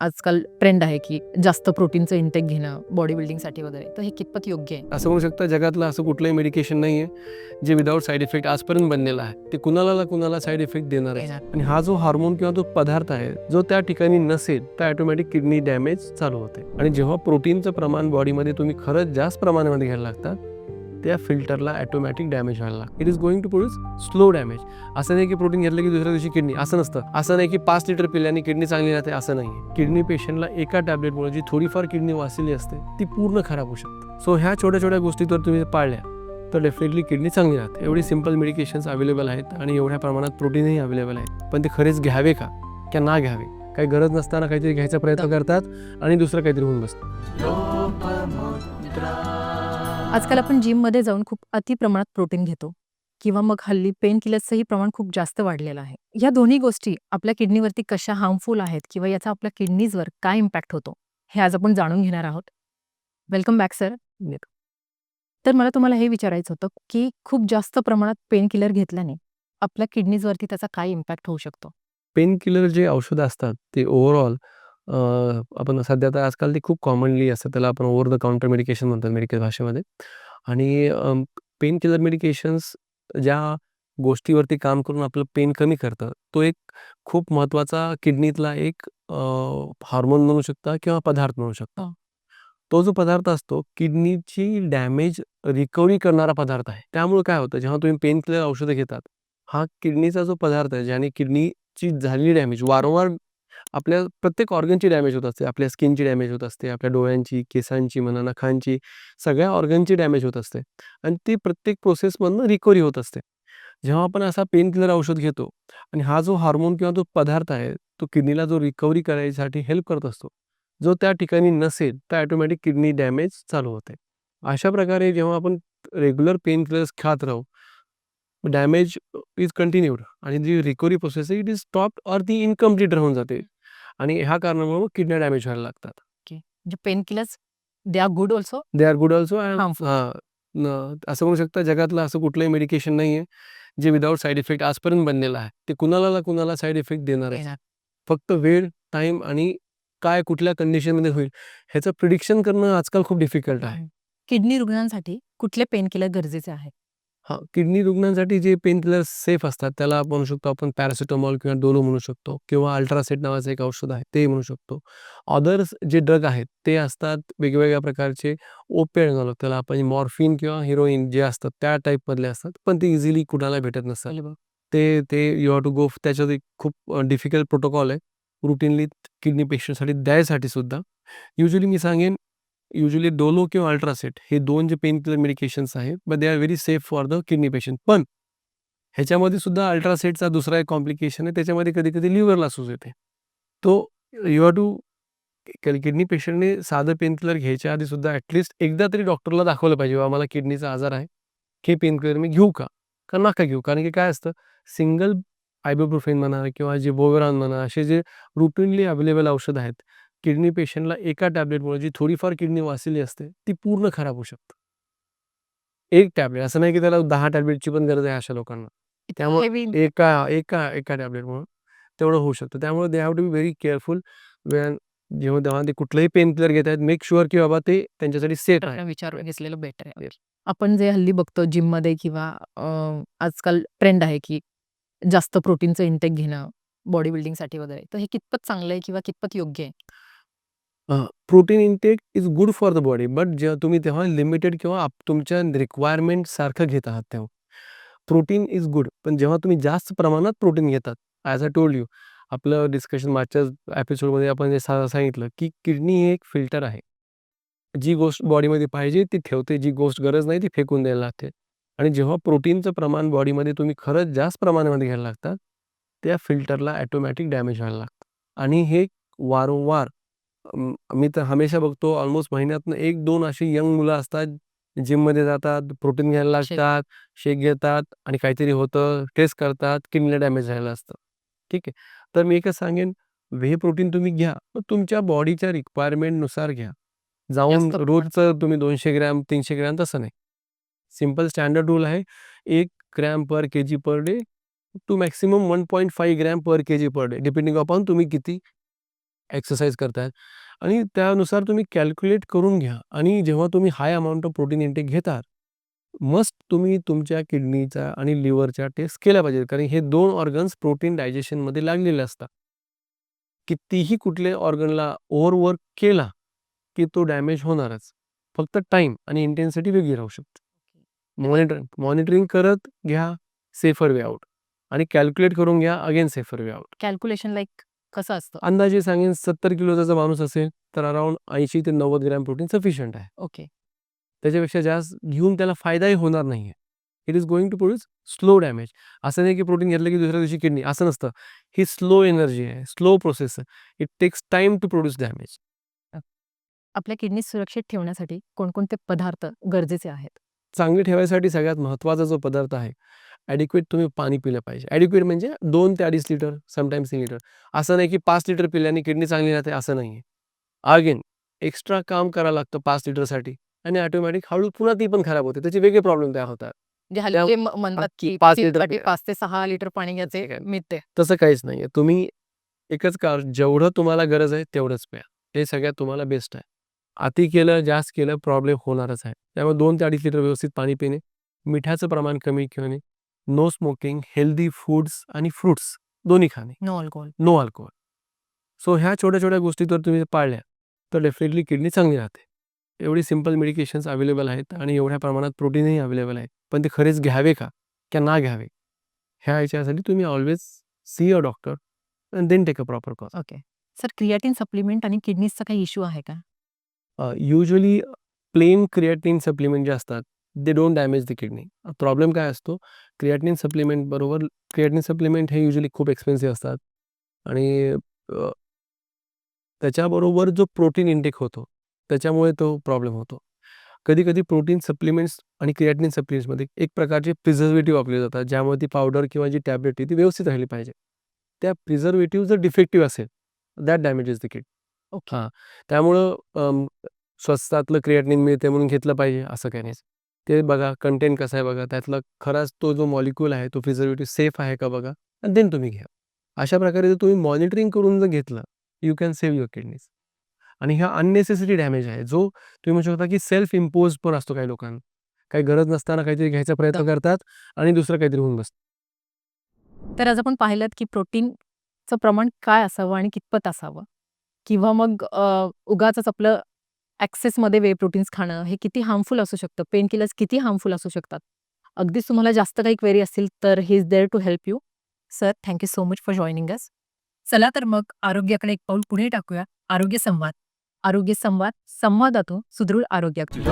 आजकाल ट्रेंड आहे की जास्त प्रोटीनचं इंटेक घेणं बॉडी बिल्डिंगसाठी वगैरे. तर हे कितपत योग्य आहे? असं म्हणू शकता जगातलं असं कुठलंही मेडिकेशन नाही आहे जे विदाऊट साईड इफेक्ट आजपर्यंत बनलेलं आहे. ते कुणाला कुणाला साईड इफेक्ट देणार आहे. आणि हा जो हार्मोन किंवा तो पदार्थ आहे जो त्या ठिकाणी नसेल तर ऑटोमॅटिक किडनी डॅमेज चालू होते. आणि जेव्हा प्रोटीनचं प्रमाण बॉडीमध्ये तुम्ही खरंच जास्त प्रमाणामध्ये घ्यायला लागतात त्या फिल्टरला ऑटोमॅटिक डॅमेज व्हायला लागतं. It is going to produce slow damage असं नाही की प्रोटीन घेतलं की दुसऱ्या दिवशी किडनी असं नसतं. असं नाही की पाच लिटर पिल्याने किडनी चांगली राहते असं नाही. किडनी पेशंटला एका टॅबलेटमुळे जी थोडीफार किडनी वाचलेली असते ती पूर्ण खराब होऊ शकते. सो ह्या छोट्या छोट्या गोष्टी जर तुम्ही पाळल्या तर डेफिनेटली किडनी चांगली राहते. एवढी सिंपल मेडिकेशन्स अवेलेबल आहेत आणि एवढ्या प्रमाणात प्रोटीनही अवेलेबल आहेत. पण ते खरेच घ्यावे का? की ना घ्यावे? काही गरज नसताना काहीतरी घ्यायचा प्रयत्न करतात आणि दुसरं काहीतरी होऊन बसतं. आजकाल आपण जिममध्ये जाऊन खूप अति प्रमाणात प्रोटीन घेतो. किंवा मग हल्ली पेन किलर्सचंही प्रमाण खूप जास्त वाढलेलं आहे. या दोन्ही गोष्टी आपल्या किडनीवरती कशा हार्मफुल आहेत किंवा याचा आपल्या किडनीजवर काय इम्पॅक्ट होतो हे आज आपण जाणून घेणार आहोत. वेलकम बॅक सर तर मला तुम्हाला हे विचारायचं होतं की खूप जास्त प्रमाणात पेन किलर घेतल्याने आपल्या किडनीजवरती त्याचा काय इम्पॅक्ट होऊ शकतो? पेन किलर जे औषधं असतात ते ओव्हरऑल आपण सध्या तर आजकाल ते खूप कॉमनली असतं. त्याला आपण ओव्हर द काउंटर मेडिकेशन म्हणतात मेडिकल भाषेमध्ये. आणि पेन किलर मेडिकेशन्स ज्या गोष्टीवरती काम करून आपलं पेन कमी करतं तो एक खूप महत्त्वाचा किडनीतला एक हार्मोन म्हणू शकता किंवा पदार्थ म्हणू शकता. हा. तो जो पदार्थ असतो किडनीची डॅमेज रिकव्हरी करणारा पदार्थ आहे. त्यामुळे काय होतं जेव्हा तुम्ही पेन किलर औषधं घेतात हा किडनीचा जो पदार्थ आहे ज्याने किडनीची झालेली डॅमेज वारंवार आपल्या प्रत्येक ऑर्गनची डॅमेज होत असते. आपल्या स्किनची डॅमेज होत असते. आपल्या डोळ्यांची केसांची म्हणा नखांची सगळ्या ऑर्गनची डॅमेज होत असते. आणि ती प्रत्येक प्रोसेसमधनं रिकव्हरी होत असते. जेव्हा आपण असा पेन किलर औषध घेतो आणि हा जो हार्मोन किंवा जो पदार्थ आहे तो किडनीला जो रिकव्हरी करायसाठी हेल्प करत असतो जो त्या ठिकाणी नसेल तर ऑटोमॅटिक किडनी डॅमेज चालू होते. अशा प्रकारे जेव्हा आपण रेग्युलर पेन किलर्स खात राहू डॅमेज इज कंटिन्यूड आणि जी रिकव्हरी प्रोसेस आहे इट इज स्टॉप और ती इनकम्प्लीट राहून जाते. आणि ह्या कारणामुळे मग किडन्या डॅमेज व्हायला लागतात. म्हणजे pain killers they are good also they are good also. असं म्हणू शकता जगातलं असं कुठलंही मेडिकेशन नाही आहे जे विदाऊट साईड इफेक्ट आजपर्यंत बनलेलं आहे. ते कुणाला कुणाला साईड इफेक्ट देणार आहे. फक्त वेळ टाईम आणि काय कुठल्या कंडिशनमध्ये होईल ह्याचं प्रिडिक्शन करणं आजकाल खूप डिफिकल्ट आहे. किडनी रुग्णांसाठी कुठले पेन किलर गरजेचे आहे? हां किडनी रुग्णांसाठी जे पेन किलर सेफ असतात त्याला म्हणू शकतो आपण पॅरासिटामॉल किंवा डोलो म्हणू शकतो किंवा अल्ट्रासेट नावाचं एक औषध आहे ते म्हणू शकतो. अदर्स जे ड्रग आहेत ते असतात वेगवेगळ्या प्रकारचे ओपेड झालं त्याला आपण मॉर्फिन किंवा हिरोईन जे असतात त्या टाईपमधले असतात पण ते इझिली कुणाला भेटत नसतात. ते ते यू हॅव टू गो त्याच्यात एक खूप डिफिकल्ट प्रोटोकॉल आहे. रुटीनली किडनी पेशंटसाठी द्यायसाठी सुद्धा. युजली मी सांगेन युजली डोलो किंवा अल्ट्रासेट हे दोन जे पेन किलर मेडिकेशन्स आहेत but they are very safe for the kidney patient पण ह्याच्यामध्ये सुद्धा अल्ट्रासेटचा दुसरा एक कॉम्प्लिकेशन आहे त्याच्यामध्ये कधी कधी लिव्हरला सूज येते. तो यू हॅव टू किडनी पेशंटने साधं पेन किलर घ्यायच्या आधी सुद्धा ॲटलिस्ट एकदा तरी डॉक्टरला दाखवलं पाहिजे बाबा मला किडनीचा आजार आहे हे पेन किलर मी घेऊ का? का नका घेऊ? कारण की काय असतं सिंगल आयबोप्रोफेन म्हणा किंवा जे बोवेरॉन म्हणा असे जे रुटीनली अवेलेबल औषध आहेत किडनी पेशंटला एका टॅबलेटमुळे जी थोडीफार किडनी वाचलेली असते ती पूर्ण खराब होऊ शकते. एक टॅबलेट असं नाही की त्याला दहा टॅबलेटची पण गरज आहे अशा लोकांना. त्यामुळे एका एका एका टॅबलेटमुळे तेवढं होऊ शकतं. त्यामुळे they have to be very careful जेव्हा तेव्हा ते कुठलंही पेन किलर घेत आहेत मेक शुअर की बाबा ते त्यांच्यासाठी सेफ आहे. विचार घेतलेलं बेटर आहे. आपण जे हल्ली बघतो जिममध्ये किंवा अं, आजकाल ट्रेंड आहे की जास्त प्रोटीनचं इंटेक घेणं बॉडी बिल्डिंगसाठी वगैरे तर हे कितपत चांगलं आहे किंवा कितपत योग्य आहे? Protein intake is good for the body but जेव्हा तुम्ही तेव्हा लिमिटेड किंवा आप- तुमच्या रिक्वायरमेंट सारखं घेत आहात तेव्हा. प्रोटीन इज गुड पण जेव्हा तुम्ही जास्त प्रमाणात प्रोटीन घेतात ॲज अ टोल्ड यू आपलं डिस्कशन मागच्या एपिसोडमध्ये आपण जे सा- सांगितलं की किडनी हे एक फिल्टर आहे. जी गोष्ट बॉडीमध्ये पाहिजे ती ठेवते जी गोष्ट गरज नाही ती फेकून द्यायला लागते. आणि जेव्हा प्रोटीनचं प्रमाण बॉडीमध्ये तुम्ही खरंच जास्त प्रमाणामध्ये घ्यायला लागतात त्या फिल्टरला ॲटोमॅटिक डॅमेज व्हायला लागतं. आणि हे वारंवार मी तर हमेशा बघतो ऑलमोस्ट महिन्यातनं एक दोन अशी यंग मुलं असतात जिममध्ये जातात प्रोटीन घ्यायला शेक. लागतात शेक घेतात आणि काहीतरी होतं टेस्ट करतात किडनीला डॅमेज झालेलं असतं ठीक आहे तर मी एकच सांगेन व्हे प्रोटीन तुम्ही घ्या पण तुमच्या बॉडीच्या रिक्वायरमेंटनुसार घ्या जाऊन जास्त प्रमाणात. रोजचं तुम्ही दोनशे ग्रॅम तीनशे ग्रॅम तसं नाही सिंपल स्टँडर्ड रूल आहे एक gram per K G per day to maximum one point five gram per K G per day depending upon तुम्ही किती एक्सरसाइज करतायत आणि त्यानुसार तुम्ही कॅल्क्युलेट करून घ्या. आणि जेव्हा तुम्ही high amount of protein intake घेता मस्ट तुम्ही तुमच्या किडनीचा आणि लिव्हरच्या टेस्ट केल्या पाहिजेत. कारण हे दोन ऑर्गन्स प्रोटीन डायजेशनमध्ये लागलेले असतात. कितीही कुठल्या ऑर्गनला ओव्हरवर्क केला की तो डॅमेज होणारच. फक्त टाईम आणि इंटेन्सिटी वेगळी राहू शकते. मॉनिटरिंग मॉनिटरिंग करत घ्या सेफर वे आउट. आणि कॅल्क्युलेट करून घ्या again safer way out. Calculation like कसं असतं? अंदाजे सांगेन सत्तर किलोचा जर माणूस असेल तर अराउंड ऐंशी ते नव्वद ग्रॅम प्रोटीन सफिशियंट आहे. ओके. त्याच्यापेक्षा जास्त घेऊन त्याला फायदाही होणार नाही it is going to produce slow damage असं नाही की प्रोटीन घेतलं की दुसऱ्या दिवशी किडनी असं नसतं. ही स्लो एनर्जी आहे स्लो प्रोसेस आहे. It takes time to produce damage आपल्या किडनी सुरक्षित ठेवण्यासाठी कोणकोणते पदार्थ गरजेचे आहेत? चांगली ठेवायसाठी सगळ्यात महत्त्वाचा जो पदार्थ आहे ॲडिक्वेट तुम्ही पाणी पिलं पाहिजे. ॲडिक्वेट म्हणजे दोन ते अडीच लिटर समटाईम्स तीन लिटर असं नाही की पाच लिटर पिल्याने किडनी चांगली राहते असं नाही आहे अगेन एक्स्ट्रा काम करावं लागतं पाच लिटरसाठी आणि ऑटोमॅटिक हळू पुन्हा ती पण खराब होते. त्याचे वेगळे प्रॉब्लेम तयार होतात. म्हणजे म्हणतात की पाच लिटर. पाच ते सहा लिटर पाणी घ्यायचे मिळते. तसं काहीच नाही आहे तुम्ही एकच का जेवढं तुम्हाला गरज आहे तेवढंच प्या. हे सगळ्यात तुम्हाला बेस्ट आहे. अति केलं जास्त केलं प्रॉब्लेम होणारच आहे. त्यामुळे दोन ते अडीच लिटर व्यवस्थित पाणी पिणे मिठाचं प्रमाण कमी ठेवणे नो स्मोकिंग हेल्दी फूड्स आणि फ्रुट्स दोन्ही खाणे. No alcohol no alcohol so ह्या छोट्या छोट्या गोष्टी जर तुम्ही पाळल्या तर डेफिनेटली किडनी चांगली राहते. एवढी सिंपल मेडिकेशन्स अवेलेबल आहेत आणि एवढ्या प्रमाणात प्रोटीनही अवेलेबल आहे पण ते खरेच घ्यावे का? की ना घ्यावे? ह्या याच्यासाठी तुम्ही always see a doctor and then take a proper cause okay sir creatine supplement आणि किडनीजचा काही इश्यू आहे का? युजली प्लेन क्रिएटिन सप्लिमेंट जे असतात they don't damage the kidney problem काय असतो? क्रिएटिन सप्लिमेंट बरोबर क्रिएटिन सप्लिमेंट हे युजली खूप एक्सपेन्सिव्ह असतात. आणि त्याच्याबरोबर जो प्रोटीन इंटेक होतो त्याच्यामुळे तो प्रॉब्लेम होतो. कधी कधी प्रोटीन सप्लिमेंट्स आणि क्रिएटिन सप्लिमेंट्समध्ये एक प्रकारचे प्रिझर्वेटिव्ह वापरले जातात ज्यामुळे ती पावडर किंवा जी टॅबलेट आहे ती व्यवस्थित राहिली पाहिजे. त्या प्रिझर्वेटिव्ह जर डिफेक्टिव्ह असेल that damages the kid okay. हां त्यामुळं स्वस्तातलं क्रिएटिनिन मिळते म्हणून घेतलं पाहिजे असं काही नाही. ते बघा कंटेंट कसा आहे बघा त्यातला खराच तो जो मॉलिक्यूल आहे तो प्रिझर्वेटिव्ह सेफ आहे का बघा आणि देन तुम्ही घ्या. अशा प्रकारे जर तुम्ही मॉनिटरिंग करून जर घेतलं you can save your kidneys आणि हा अननेसेसरी डॅमेज आहे जो तुम्ही म्हणू शकता की सेल्फ इम्पोज पण असतो काही लोकांना. काही गरज नसताना काहीतरी घ्यायचा प्रयत्न करतात आणि दुसरं काहीतरी होऊन बसतं. तर आज आपण पाहिलं की प्रोटीनचं प्रमाण काय असावं आणि कितपत असावं? किंवा मग उगाच आपलं ॲक्सेसमध्ये वे प्रोटीन्स खाणं हे किती हार्मफुल असू शकतं. पेन किलर्स किती हार्मफुल असू शकतात. अगदीच तुम्हाला जास्त काही क्वेरी असतील तर he is there to help you sir thank you so much for joining us चला तर मग आरोग्याकडे एक पाऊल पुढे टाकूया. आरोग्य संवाद. आरोग्य संवाद संवादातून सुदृढ आरोग्याकडे.